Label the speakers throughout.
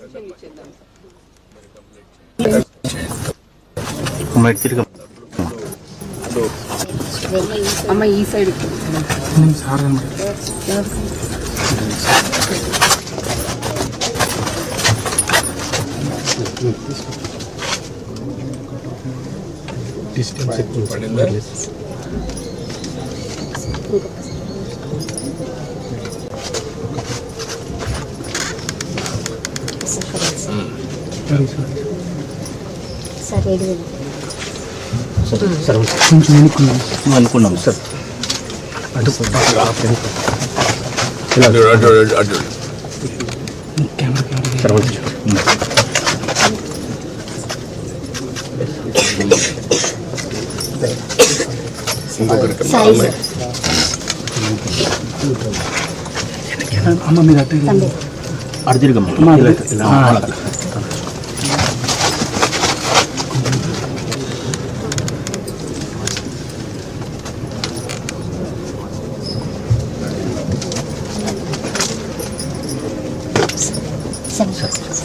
Speaker 1: Pension ఇచ్చేద్దాం
Speaker 2: మరి తిరిగి
Speaker 1: అమ్మ ఈ
Speaker 3: పడిందా
Speaker 2: అనుకున్నాం సార్
Speaker 3: అటు అటు అటు అటు ఇంకొకరికి అమ్మాయి.
Speaker 4: అమ్మ మీరు అట్టే
Speaker 2: అటు తిరిగమ్మా ఇలా ఇలా అలా.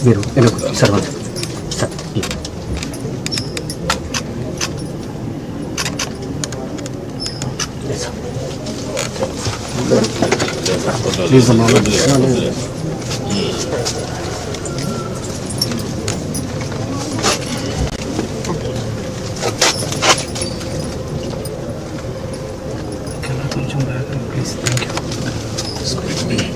Speaker 2: మీరు వెనక్కు సర్వంత్ సార్ ప్లీజ్ అమ్మా
Speaker 4: Can I put you back,
Speaker 2: please? Thank
Speaker 3: you. Excuse me.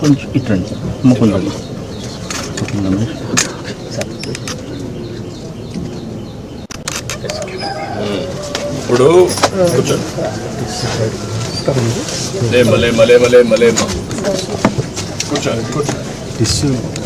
Speaker 2: కొంచెం ఇట్రండి. ముకుందం. ముకుందం. సార్
Speaker 3: ఇప్పుడు కూర్చోండి లేమ్మ లేమ్మ లేమ్మ కూర్చోండి కూర్చోండి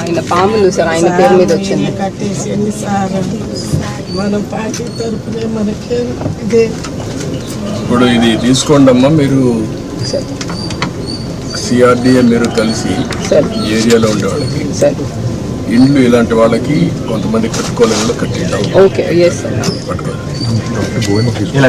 Speaker 1: ఆయన పాములు సార్ ఆయన పేరు మీద వచ్చింది.
Speaker 5: కట్టేసింది సార్ మన పార్టీ తరఫునే మనకి ఇదే.
Speaker 3: ఇప్పుడు ఇది తీసుకోండి అమ్మా మీరు సిఆర్డిఏ మీరు కలిసి
Speaker 1: సార్.
Speaker 3: ఈ ఏరియాలో ఉండే వాళ్ళకి
Speaker 1: సార్.
Speaker 3: ఇండ్లు ఇలాంటి వాళ్ళకి కొంతమంది కట్టుకోలేని వాళ్ళు కట్టిద్దాం
Speaker 1: ఓకే ఎస్ సార్
Speaker 3: పట్టుకోవాలి.
Speaker 2: ఇలా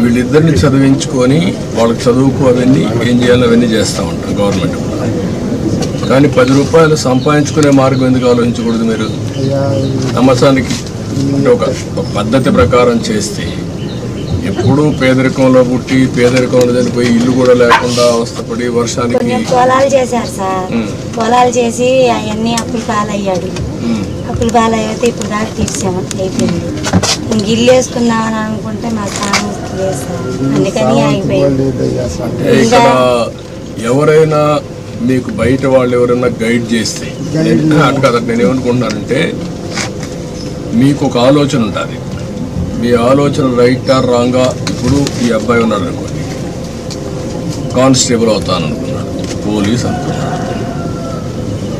Speaker 3: వీళ్ళిద్దరిని చదివించుకొని వాళ్ళకి చదువుకు అవన్నీ ఏం చేయాలో అవన్నీ చేస్తూ ఉంటారు గవర్నమెంట్ కూడా కానీ పది రూపాయలు సంపాదించుకునే మార్గం ఎందుకు ఆలోచించకూడదు మీరు? అంటే ఒక పద్ధతి ప్రకారం చేస్తే ఎప్పుడూ పేదరికంలో పుట్టి పేదరికంలో చనిపోయి ఇల్లు కూడా లేకుండా అవస్థపడి వర్షానికి
Speaker 6: పొలాలు చేశారు సార్. పొలాలు చేసి అవన్నీ అప్పులు పాలయ్యాడు. అప్పులు పాలయ్యితే ఇప్పుడు దాకా తీర్చాము అయిపోయింది. ఇంక ఇల్లు వేసుకుందామని అనుకుంటే మా స్థానం అందుకని
Speaker 3: ఇక్కడ ఎవరైనా మీకు బయట వాళ్ళు ఎవరైనా గైడ్ చేస్తే నేను- అటు కదా నేను ఏమనుకుంటున్నానంటే మీకు ఒక ఆలోచన ఉంటుంది మీ ఆలోచన రైట్ ఆర్ రాంగా ఇప్పుడు ఈ అబ్బాయి ఉన్నాడు అనుకోండి కానిస్టేబుల్ అవుతాను అనుకున్నాడు పోలీస్ అనుకున్నాడు.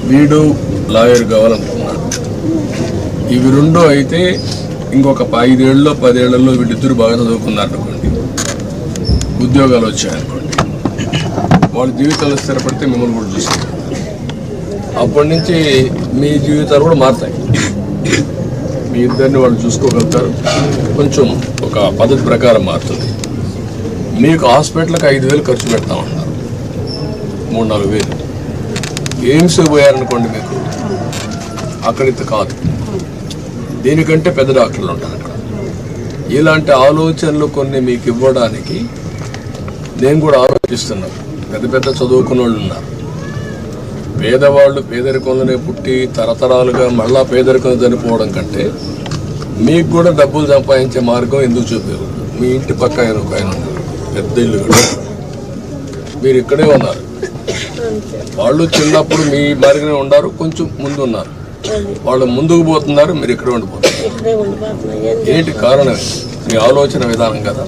Speaker 3: వీడు లాయర్ కావాలనుకున్నాడు ఇవి రెండు అయితే ఇంకొక ఐదేళ్ళలో పదేళ్ళలో వీళ్ళిద్దరు బాగా చదువుకున్నారు అనుకోండి ఉద్యోగాలు వచ్చాయనుకోండి. వాళ్ళ జీవితాలు స్థిరపడితే మిమ్మల్ని కూడా చూస్తారు. అప్పటి నుంచి మీ జీవితాలు కూడా మారుతాయి. మీ ఇద్దరిని వాళ్ళు చూసుకోగలుగుతారు. కొంచెం ఒక పద్ధతి ప్రకారం మారుతుంది. మీకు హాస్పిటల్కి ఐదు వేలు ఖర్చు పెడతామన్నారు మూడు నాలుగు వేలు. ఎయిమ్స్ పోయారనుకోండి మీకు? అక్కడ ఇంత కాదు. దీనికంటే పెద్ద డాక్టర్లు ఉంటారు అక్కడ. ఇలాంటి ఆలోచనలు కొన్ని మీకు ఇవ్వడానికి నేను కూడా ఆలోచిస్తున్నాను పెద్ద పెద్ద చదువుకున్న వాళ్ళు ఉన్నారు. పేదవాళ్ళు పేదరికంలోనే పుట్టి తరతరాలుగా మళ్ళా పేదరికం చనిపోవడం కంటే మీకు కూడా డబ్బులు సంపాదించే మార్గం ఎందుకు చూపారు మీ ఇంటి పక్క ఆయన ఒక ఆయన ఉన్నారు. పెద్ద ఇల్లు కూడా మీరు ఇక్కడే ఉన్నారు. వాళ్ళు చిన్నప్పుడు మీ మార్గనే ఉన్నారు కొంచెం ముందు ఉన్నారు. వాళ్ళు ముందుకు పోతున్నారు మీరు ఇక్కడ ఉండిపోతున్నారు. ఏంటి కారణం? మీ ఆలోచన విధానం కదా.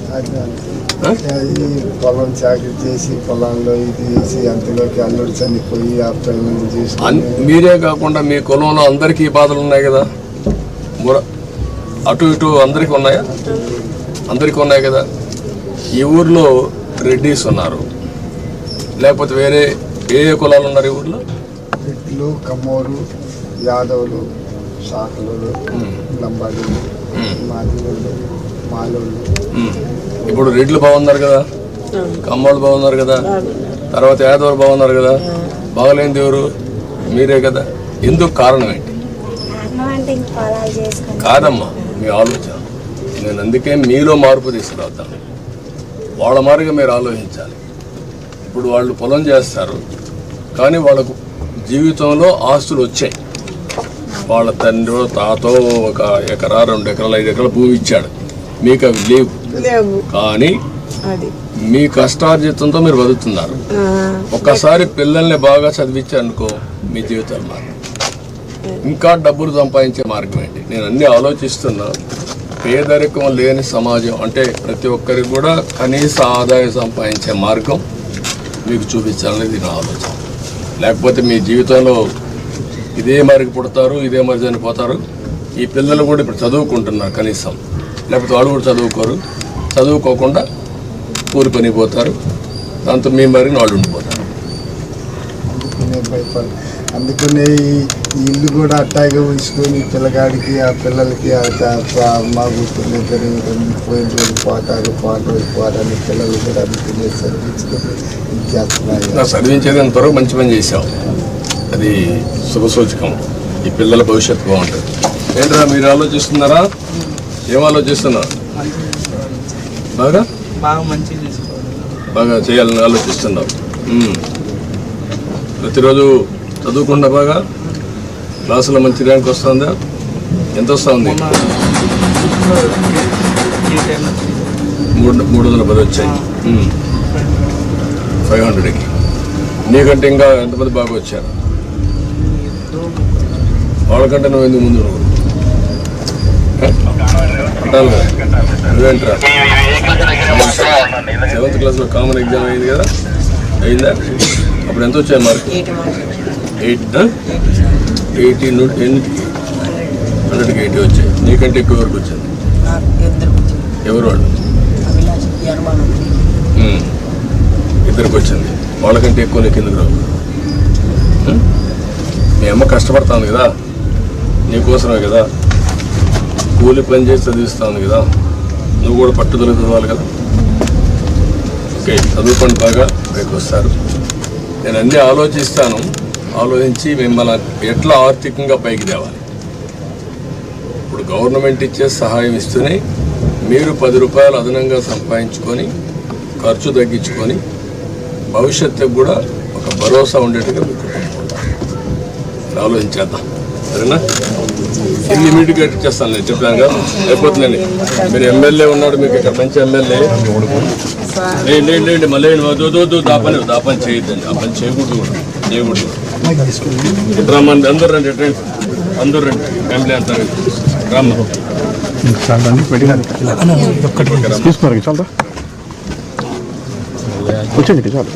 Speaker 7: పొలం చాకరీ చేసి పొలంలో ఇది చేసి అంతలోకి అల్లుడు చనిపోయి ఆ పిల్లల్ని
Speaker 3: అన్-
Speaker 7: చూసుకుని
Speaker 3: మీరే కాకుండా మీ కులంలో అందరికీ ఈ బాధలు ఉన్నాయి కదా? అటు ఇటు అందరికీ ఉన్నాయా? అందరికీ ఉన్నాయి కదా. ఈ ఊర్లో రెడ్డిస్ ఉన్నారు. లేకపోతే వేరే ఏ ఏ కులాలు ఉన్నారు ఈ ఊర్లో?
Speaker 7: రెడ్లు కమ్మోరు యాదవులు శాఖలు లంబాడీలు మాదిగోళ్ళు మాలోళ్ళు.
Speaker 3: ఇప్పుడు రెడ్లు బాగున్నారు కదా? కమ్మోళ్ళు బాగున్నారు కదా? తర్వాత యాదవులు బాగున్నారు కదా? బాగలేనిది ఎవరు? మీరే కదా? ఎందుకు కారణం ఏంటి?
Speaker 6: కారణం అంటే ఇంక పొలాలు చేసుకుని
Speaker 3: కాదమ్మా మీ ఆలోచన. నేను అందుకే మీలో మార్పు తీసుకురావుతాను వాళ్ళ మారిగా మీరు ఆలోచించాలి. ఇప్పుడు వాళ్ళు పొలం చేస్తారు కానీ వాళ్ళకు జీవితంలో ఆస్తులు వచ్చాయి. వాళ్ళ తండ్రి తాతో ఒక ఎకరా రెండు ఎకరాలు ఐదు ఎకరాల భూమి ఇచ్చాడు. మీకు అవి లేవు. కానీ మీ కష్టార్జితంతో మీరు బతుకుతున్నారు. ఒక్కసారి పిల్లల్ని బాగా చదివించారనుకో మీ జీవితాలు మారు ఇంకా డబ్బులు సంపాదించే మార్గం ఏంటి? నేను అన్ని ఆలోచిస్తున్నా. పేదరికం లేని సమాజం అంటే ప్రతి ఒక్కరికి కూడా కనీస ఆదాయం సంపాదించే మార్గం మీకు చూపించాలనేది నా ఆలోచన లేకపోతే మీ జీవితంలో ఇదే మరికి పుడతారు ఇదే మరి చనిపోతారు. ఈ పిల్లలు కూడా ఇప్పుడు చదువుకుంటున్నారు కనీసం. లేకపోతే వాళ్ళు కూడా చదువుకోరు. చదువుకోకుండా కూలి పని పోతారు. దాంతో మీ మరిగిన వాళ్ళు ఉండిపోతారు.
Speaker 7: అందుకనే ఇల్లు కూడా అట్టాగే ఉంచుకొని పిల్లగాడికి ఆ పిల్లలకి ఆ త- ప- మా గుర్తులు ఇద్దరు పోయిన రోజు పోతారు రోజు పోతారు పిల్లలు కూడా అందుకనే చదివించుకొని ఇచ్చేస్తున్నారు
Speaker 3: నా చదివించేది అంతవరకు మంచి పని చేశావు. అది శుభసూచకం. ఈ పిల్లల భవిష్యత్తు బాగుంటుంది. ఏంట్రా మీరు ఆలోచిస్తున్నారా? ఏం ఆలోచిస్తున్నారు బాగా?
Speaker 4: బాగా మంచిగా చేసుకోవాలి.
Speaker 3: బాగా చేయాలని ఆలోచిస్తున్నారు. ప్రతిరోజు చదువుకుండా బాగా? క్లాసులో మంచి ర్యాంక్ వస్తుందా? ఎంత వస్తుంది? మూడు మూడు వందల పది వచ్చాయి ఫైవ్ హండ్రెడ్కి. నీకంటే ఇంకా ఎంతమంది బాగా వచ్చారు? వాళ్ళకంటే నువ్వు ఎందుకు ముందు నువ్వేంట్రా? సెవెంత్ క్లాస్లో కామన్ ఎగ్జామ్ అయింది కదా? అయిందా? అప్పుడు ఎంత వచ్చాయి మార్క్ ఎయిట్ ఎయిటీ ఎన్నిటికి హండ్రెడ్కి ఎయిటీ వచ్చాయి. నీకంటే ఎక్కువ వరకు వచ్చింది ఎవరు వాళ్ళు. ఇద్దరికి వచ్చింది. వాళ్ళకంటే ఎక్కువ నీకు ఎందుకు రావు? మీ అమ్మ కష్టపడుతుంది కదా. నీకోసమే కదా. కూలి పని చేసి చదివిస్తాను కదా. నువ్వు కూడా పట్టుదల చదవాలి కదా. ఓకే చదువుకోండి బాగా. పైకి వస్తారు. నేను అన్నీ ఆలోచిస్తాను. ఆలోచించి మిమ్మల్ని ఎట్లా ఆర్థికంగా పైకి తేవాలి? ఇప్పుడు గవర్నమెంట్ ఇచ్చే సహాయం ఇస్తూనే మీరు పది రూపాయలు అదనంగా సంపాదించుకొని ఖర్చు తగ్గించుకొని భవిష్యత్తుకు కూడా ఒక భరోసా ఉండేట్టుగా మీకు ఆలోచించేద్దాం. సరేనా? ఇన్ని ఇమీడియట్గా చేస్తాను నేను. చెప్పాను కదా? అయిపోతుందండి. మీరు ఎమ్మెల్యే ఉన్నాడు మీకు ఇక్కడ మంచి ఎమ్మెల్యే. లేదు లేదు మళ్ళీ వద్దు వద్దు, వద్దు. దా పని దా పని చేయొద్దండి. ఆ పని చేయకూడదు కూడా. చేయకూడదు రమ్మండి అందరూ రండి రండి. అందరూ రండి. ఫ్యామిలీ అంతా. రమ్మ.
Speaker 8: తీసుకోరు చాలా కూర్చోండి చాలు.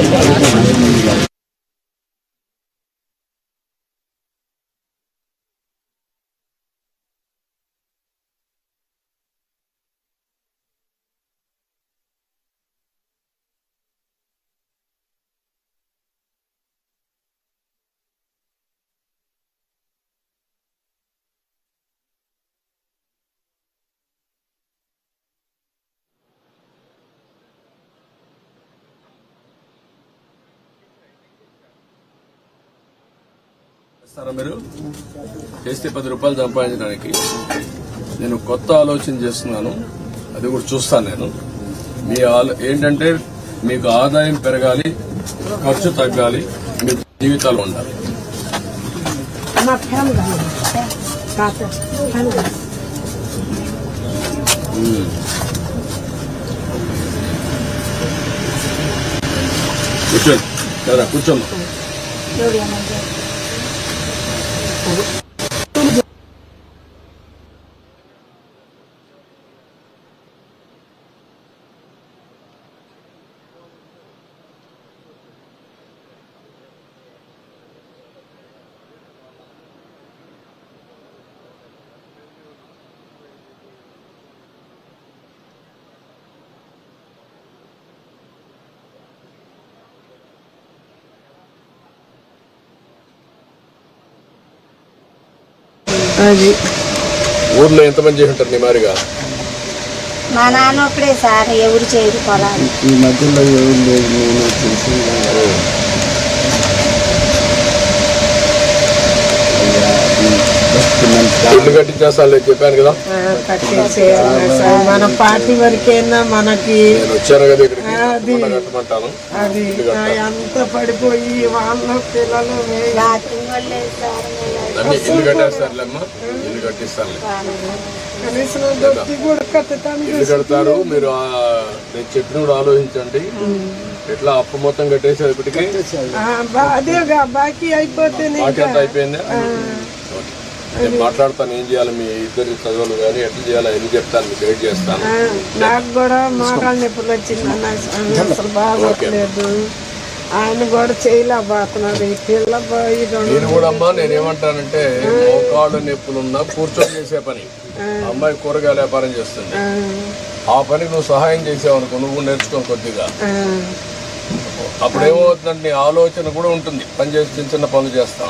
Speaker 8: Thank you.
Speaker 3: చేస్తారా మీరు? చేస్తే పది రూపాయలు సంపాదించడానికి. నేను కొత్త ఆలోచన చేస్తున్నాను. అది కూడా చూస్తాను నేను. మీ ఆలో ఏంటంటే మీకు ఆదాయం పెరగాలి ఖర్చు తగ్గాలి మీ జీవితాలు ఉండాలి. ఉమ్. కూర్చోండి. కదా
Speaker 5: అది.
Speaker 3: ఊర్లో ఎంతమంది చేసి ఉంటారు నీ మారిగా?
Speaker 6: మా నాన్న ఒకడే సార్ ఎవరు చేయరు పొలాలు.
Speaker 7: ఈ మధ్యలో ఎవరు లేదు నేను
Speaker 3: ఇల్లు కట్టించేస్తాను చెప్పాను కదా?
Speaker 5: కట్టేసేయాలి సార్ మన పార్టీ వరకైనా మనకి?
Speaker 3: నేను వచ్చాను కదా ఇక్కడికి.
Speaker 5: అది.
Speaker 3: కట్టమంటాను.
Speaker 5: అది. అంత పడిపోయి వాళ్ళ పిల్లలు
Speaker 6: రాత్రి
Speaker 3: ఇల్లు కట్టేస్తారులేమ్మా ఇల్లు కట్టిస్తాను ఇల్లు కడతారు. మీరు ఆ, నేను చెప్పిన కూడా ఆలోచించండి. ఎట్లా అప్పు మొత్తం కట్టేసేపటికి
Speaker 5: బాకీ
Speaker 3: అయిపోయిందా. నేను మాట్లాడతాను ఏం చేయాలి మీ ఇద్దరి చదువులు కానీ ఎట్లా చేయాలి ఎన్ని చెప్తాను మీకు గైడ్ చేస్తాను.
Speaker 5: నాకు కూడా మోకాళ్ళ నొప్పులు వచ్చిందన్న అసలు బాగోట్లేదు. ఆయన కూడా చేయలేకపోతున్నాడు. ఈ పిల్ల పోయి రెండు
Speaker 3: నేను కూడా అమ్మా నేను ఏమంటానంటే మోకాళ్ళు నొప్పులున్నా కూర్చొని చేసే పని. అమ్మాయి కూరగాయల వ్యాపారం చేస్తుంది.
Speaker 5: ఆ,
Speaker 3: పనికి నువ్వు సహాయం చేసావు అనుకో నువ్వు నేర్చుకో కొద్దిగా.
Speaker 5: ఆ,
Speaker 3: అప్పుడు ఏమవుతుందంటే నీ ఆలోచన కూడా ఉంటుంది. పని చేసి చిన్న చిన్న పనులు చేస్తా